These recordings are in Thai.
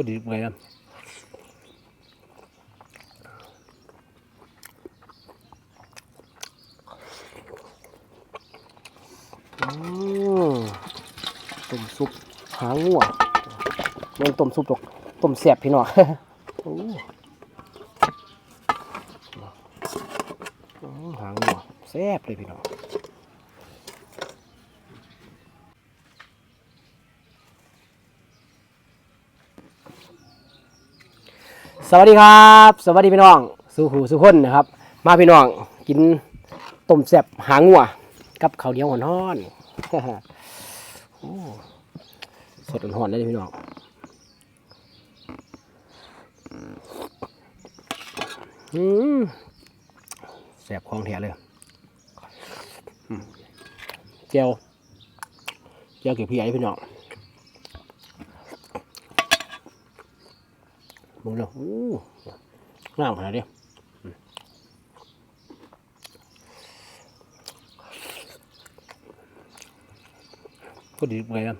ก็ดีไปนะต้มซุปหางงัวมันต้มซุปดอกต้มแซ่บพี่น้องหางงัวแซ่บเลยพี่น้อง สวัสดีครับ สวัสดีพี่น้องสู่หูสู่คนนะครับ มาพี่น้องกินต้มแซ่บหางงัวกับข้าวเหนียวหอนๆโอ้สดหอนๆเลยพี่น้องอืมแซ่บของแท้เลยอืมเจียวเจียวเกี่ยวพี่ใหญ่พี่น้อง มึงเนาะอู้งามขนาดนี้อืมก็ดีไปนะ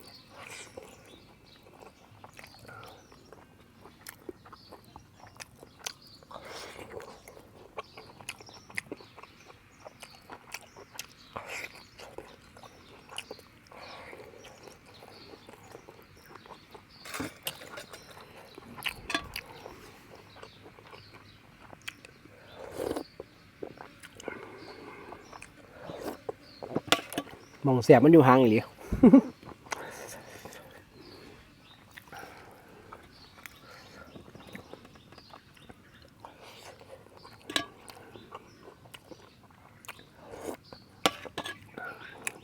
มองแสบมันอยู่ห่างอีหลีม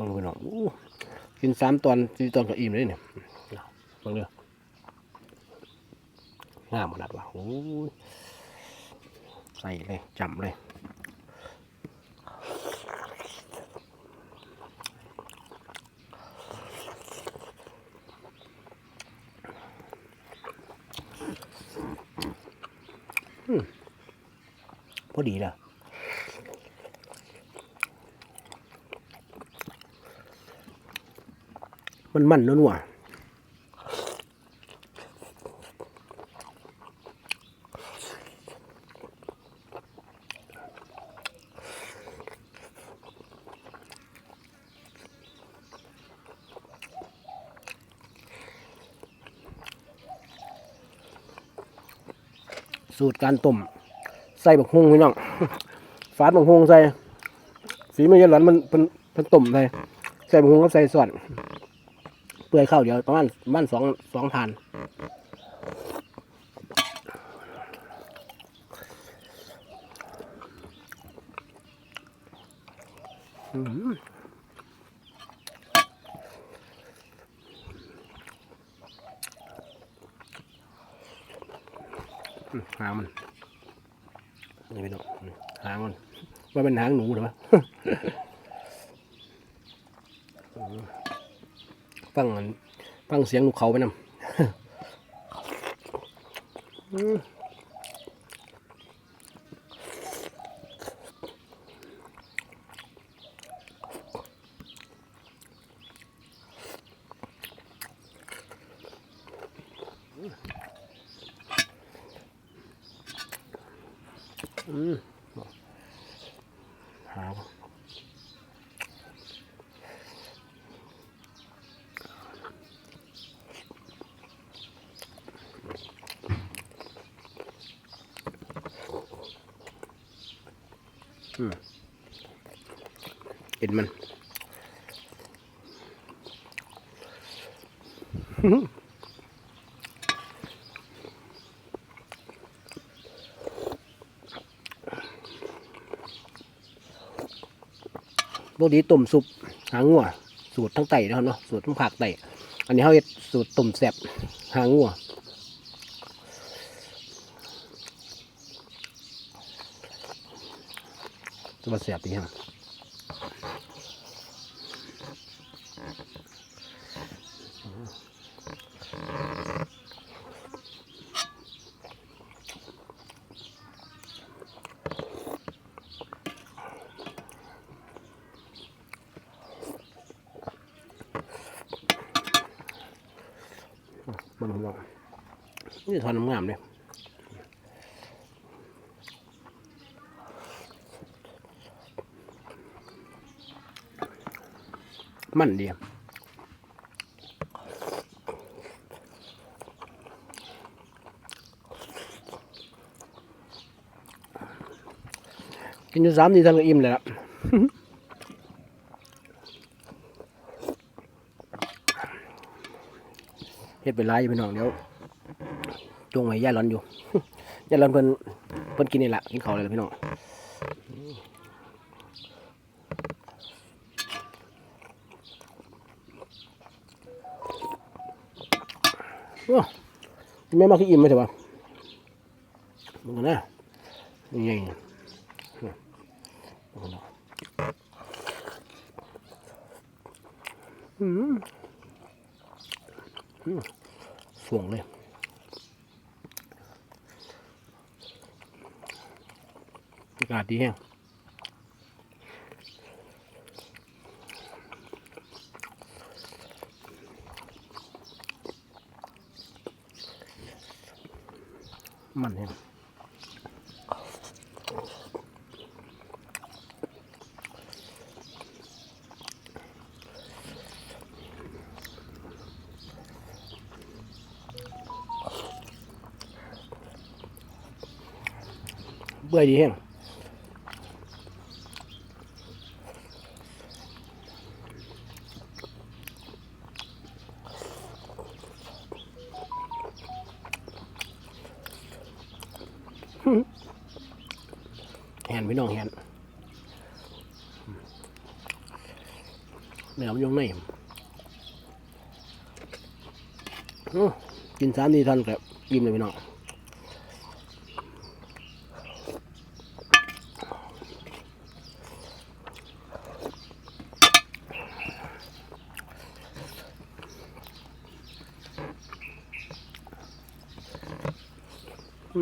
องไปหน่อยกินสามตอนสี่ตอนก็อิ่มเลยเนี่ยมองเรืองามขนาดว่ะโอ้ใส่เลยจำเลย พอดีแล้วมันมันนัวสูตรการต้ม ส่บักฮุงพี่น้องฟาดบักฮุงใส่สีมันหลอนมันเป็นเป็นต้มใส่ใส่บักฮุงก็ใส่ส่วนเปื่อยข้าวเดียวประมาณประมาณสองสองทานอื้อหืออื้อหามัน นี่พี่น้องหางมันว่าเป็นหางหนูเหรอวะฟังมันฟังเสียงนกเขาไปนำ อืมอืมหางเอ็นมัน ปกติต้มซุปหางงัวสูตรทั้งไต่นะครับเนาะสูตรทั้งผักไต่อันนี้เขาเห็ดสูตรต้มแซบหางงัวจะมาแซ่บดีฮะ มันผมว่านี่ทอนงามเลยมันดีกินอยู่สามทีท่านก็อิ่มเลยละ เฮ็ดเป็นไรอยู่พี่น้องเดี๋ยวจงไว้ย่าร้อนอยู่ย่าร้อนเพิ่นเพิ่นกินนี่แหละกินข้าวเลยล่ะพี่น้องโอ้แม่มาคืออิ่มไหมใช่ปะมึงกันนะนี่ไงอืม สวงเลยอากาศดีแห้ง เบื่อยดีแห้งแหนพี่น้องแหนเนื้อมันยังในอื้อกินสามทีทันกับกินเลยพี่น้อง ค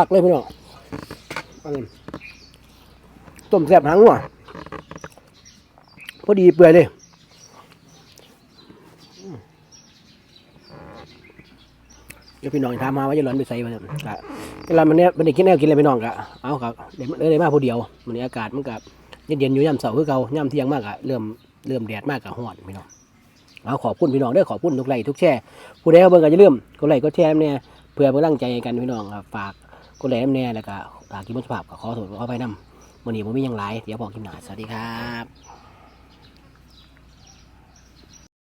ักเลยพี่น้องอันนี้ต้มแซ่บหางหัวพอดีเปื่อยเลยเดี๋ยวพี่น้องถามมาว่าจะร้อนไปใส่มาเนี่ย เวลามันเนี้ยมันได้กินแนวกินอะไรพี่น้องกะเอาครับเดี๋ยวเลยมาผู้เดียวมันนี้อากาศมันกับเย็นๆอยู่ยามเสาร์คือเก่ายามเที่ยงมากอะเริ่มเริ่มแดดมากกะฮ้อนพี่น้องเอาขอบคุณพี่น้องเด้ขอบคุณทุกไลค์ทุกแชร์ผู้ใดเขาเบิ่งก็จะเริ่มกดไลค์กดแชร์เนี่ยเพื่อเป็นกำลังใจกันพี่น้องครับฝากกดไลค์แน่แล้วก็ฝากกินมุสภาพก็ขอโทษขออภัยนำวันนี้ผมมียังหลายเดี๋ยวบอกกินหนาสวัสดีครับ